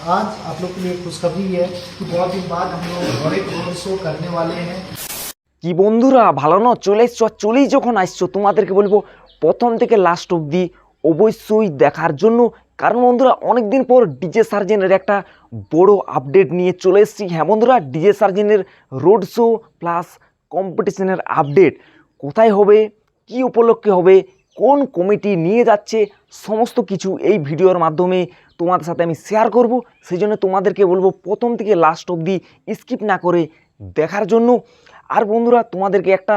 आज आप लोग के लिए खुशखबरी है कि बहुत दिन बाद हम लोग बड़े रोड शो करने वाले हैं কি বন্ধুরা ভালো না চলে এসছো আর চলেই যখন আসছো তোমাদেরকে বলবো প্রথম থেকে লাস্ট অবধি অবশ্যই দেখার জন্য কারণ বন্ধুরা অনেক দিন পর ডিজে সার্জেনের একটা বড় আপডেট নিয়ে চলে এসেছি হ্যাঁ বন্ধুরা ডিজে সার্জেনের রোড শো প্লাস কম্পিটিশনের আপডেট কোথায় হবে কি উপলক্ষে হবে কোন কমিটি নিয়ে যাচ্ছে, সমস্ত কিছু এই ভিডিওর মাধ্যমে তোমাদের সাথে আমি শেয়ার করব। সেই জন্য তোমাদেরকে বলব, প্রথম থেকে লাস্ট অবধি স্কিপ না করে দেখার জন্য। আর বন্ধুরা, তোমাদেরকে একটা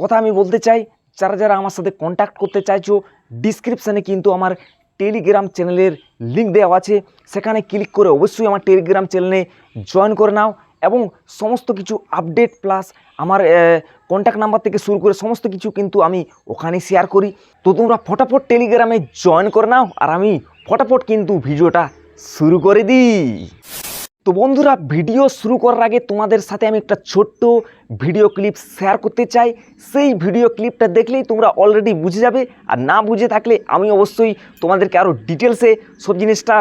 কথা আমি বলতে চাই, যারা যারা আমার সাথে কন্ট্যাক্ট করতে চাইছো ডিসক্রিপশানে কিন্তু আমার টেলিগ্রাম চ্যানেলের লিঙ্ক দেওয়া আছে। সেখানে ক্লিক করে অবশ্যই আমার টেলিগ্রাম চ্যানেলে জয়েন করে নাও। এবং সমস্ত কিছু আপডেট প্লাস আমার কন্ট্যাক্ট নাম্বার থেকে শুরু করে সমস্ত কিছু কিন্তু আমি ওখানে শেয়ার করি। তো তোমরা ফটাফট টেলিগ্রামে জয়েন করে নাও আর আমি ফটাফট কিন্তু ভিডিওটা শুরু করে দিই। তো বন্ধুরা, ভিডিও শুরু করার আগে তোমাদের সাথে আমি একটা ছোট্ট ভিডিও ক্লিপ শেয়ার করতে চাই। সেই ভিডিও ক্লিপটা দেখলেই তোমরা অলরেডি বুঝে যাবে আর না বুঝে থাকলে আমি অবশ্যই তোমাদেরকে আরও ডিটেলসে সব জিনিসটা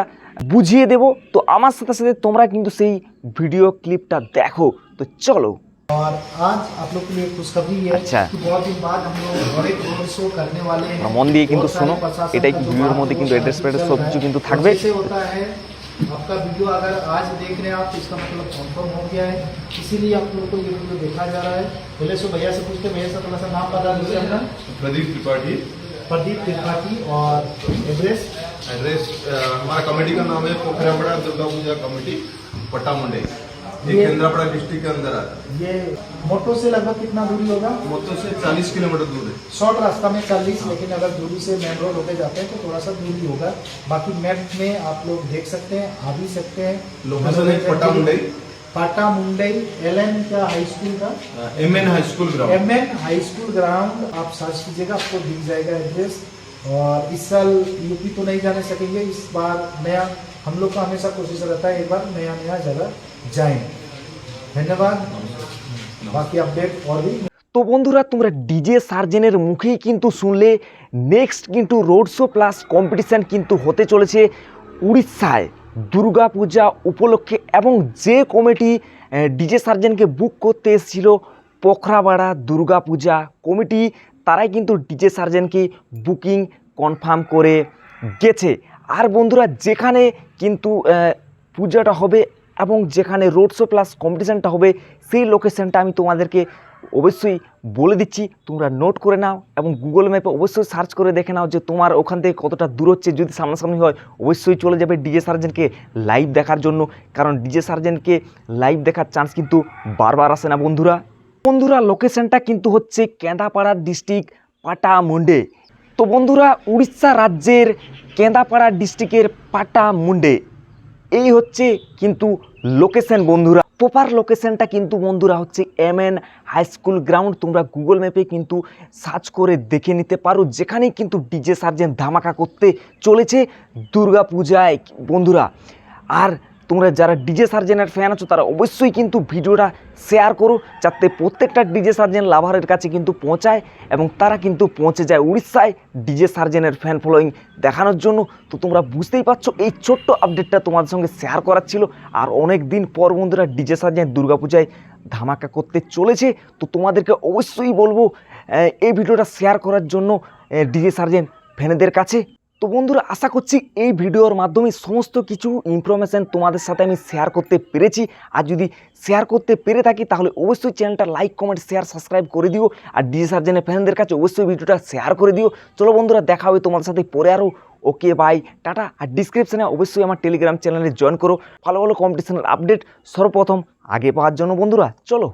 বুঝিয়ে দেব। তো আমার সাথে সাথে তোমরা কিন্তু সেই ভিডিও ক্লিপটা দেখো তো চলো और आज आप लोग के लिए खुशखबरी है अच्छा। कि बहुत दिन बाद हम लोग बड़े रोड शो करने वाले हैं তোমরা মন দিয়ে কিন্তু बहुत सारे শোনো प्रशासन এটাই का जो ভিডিওর মধ্যে কিন্তু बात অ্যাড্রেস ফ্যাড্রেস সব चल কিছু रहा है। কিন্তু और থাকবে जैसे होता है आपका वीडियो अगर आज देख रहे हैं आप तो इसका मतलब कंफर्म हो गया है इसीलिए आप लोग को ये वीडियो देखा जा रहा है पहले सो भैया से पूछते भैया से थोड़ा सा नाम बता दीजिए अपना प्रदीप त्रिपाठी प्रदीप त्रिपाठी और एड्रेस एड्रेस अ, हमारा कमेटी का नाम है पोखरापड़ा दुर्गा पूजा कमेटी पट्टा मुंडई ये केंद्रापड़ा डिस्ट्रिक्ट के अंदर आता. ये मोटो से लगभग कितना दूरी होगा? मोटो से 40 किलोमीटर दूर है. शॉर्ट रास्ता में चालीस लेकिन अगर दूरी से मेन रोड होके जाते हैं तो थोड़ा सा दूरी होगा। बाकी मैप में आप लोग देख सकते हैं आ भी सकते हैं। लोकेशन है Pattamundai Patamundai L N क्या हाई स्कूल का? M N high school ground. M N high school ground आप सर्च कीजिएगा आपको दिख जाएगा एड्रेस। और इस साल यूपी तो नहीं जाने सकेंगे इस बार नया हम लोग का हमेशा कोशिश रहता है एक बार नया नया जगह जाएं धन्यवाद बाकी अपडेट और भी তো বন্ধুরা তোমরা ডিজে সার্জেনের মুখেই কিন্তু শুনলে নেক্সট কিন্তু রোড শো প্লাস কম্পিটিশান কিন্তু হতে চলেছে উড়িষ্যায় দুর্গা পূজা উপলক্ষে এবং যে কমিটি ডিজে সার্জেনকে বুক করতে এসেছিল পোখরাবাড়া দুর্গা পূজা কমিটি তারাই কিন্তু ডিজে সার্জেনকে বুকিং কনফার্ম করে গেছে আর বন্ধুরা, যেখানে কিন্তু পূজাটা হবে এবং যেখানে রোড শো প্লাস কম্পিটিশানটা হবে, সেই লোকেশনটা আমি তোমাদেরকে অবশ্যই বলে দিচ্ছি। তোমরা নোট করে নাও এবং গুগল ম্যাপে অবশ্যই সার্চ করে দেখে নাও যে তোমার ওখান থেকে কতটা দূর হচ্ছে। যদি সামনাসামনি হয়, অবশ্যই চলে যাবে ডিজে সার্জেনকে লাইভ দেখার জন্য। কারণ ডিজে সার্জেনকে লাইভ দেখার চান্স কিন্তু বারবার আসে না বন্ধুরা। বন্ধুরা লোকেশনটা কিন্তু হচ্ছে কেঁদাপাড়া ডিস্ট্রিক্ট পাটামুন্ডে। তো বন্ধুরা, উড়িষ্যা রাজ্যের কেন্দাপাড়া ডিস্ট্রিক্টের পাটামুন্ডে এই হচ্ছে কিন্তু লোকেশন বন্ধুরা। প্রপার লোকেশনটা কিন্তু বন্ধুরা হচ্ছে M N high school ground তোমরা গুগল ম্যাপে কিন্তু সার্চ করে দেখে নিতে পারো, যেখানেই কিন্তু ডিজে সার্জেন ধামাকা করতে চলেছে দুর্গা পূজায় বন্ধুরা, আর তোমরা যারা ডিজে সার্জেনের ফ্যান আছো, তারা অবশ্যই কিন্তু ভিডিওটা শেয়ার করো, যাতে প্রত্যেকটা ডিজে সার্জেন লাভারের কাছে কিন্তু পৌঁছায় এবং তারা কিন্তু পৌঁছে যায় উড়িষ্যায় ডিজে সার্জেনের ফ্যান ফলোয়িং দেখানোর জন্য। তো তোমরা বুঝতেই পারছ, এই ছোট্ট আপডেটটা তোমাদের সঙ্গে শেয়ার করার ছিল। আর অনেক দিন পর বন্ধুরা ডিজে সার্জেন দুর্গাপূজায় ধামাকা করতে চলেছে। তো তোমাদেরকে অবশ্যই বলব এই ভিডিওটা শেয়ার করার জন্য ডিজে সার্জেন ফ্যানেদের কাছে তো বন্ধুরা, আশা করছি এই ভিডিওর মাধ্যমে সমস্ত কিছু ইনফরমেশান তোমাদের সাথে আমি শেয়ার করতে পেরেছি। আর যদি শেয়ার করতে পেরে থাকি, তাহলে অবশ্যই চ্যানেলটা লাইক কমেন্ট শেয়ার সাবস্ক্রাইব করে দিও। আর ডিজি সার্জেনের ফ্যানদের কাছে অবশ্যই ভিডিওটা শেয়ার করে দিও। চলো বন্ধুরা, দেখা হবে তোমাদের সাথে পরে আরও ওকে বাই টাটা। আর ডিসক্রিপশানে অবশ্যই আমার টেলিগ্রাম চ্যানেলে জয়েন করো। ভালো ভালো কম্পিটিশনের আপডেট সর্বপ্রথম আগে পাওয়ার জন্য বন্ধুরা, চলো।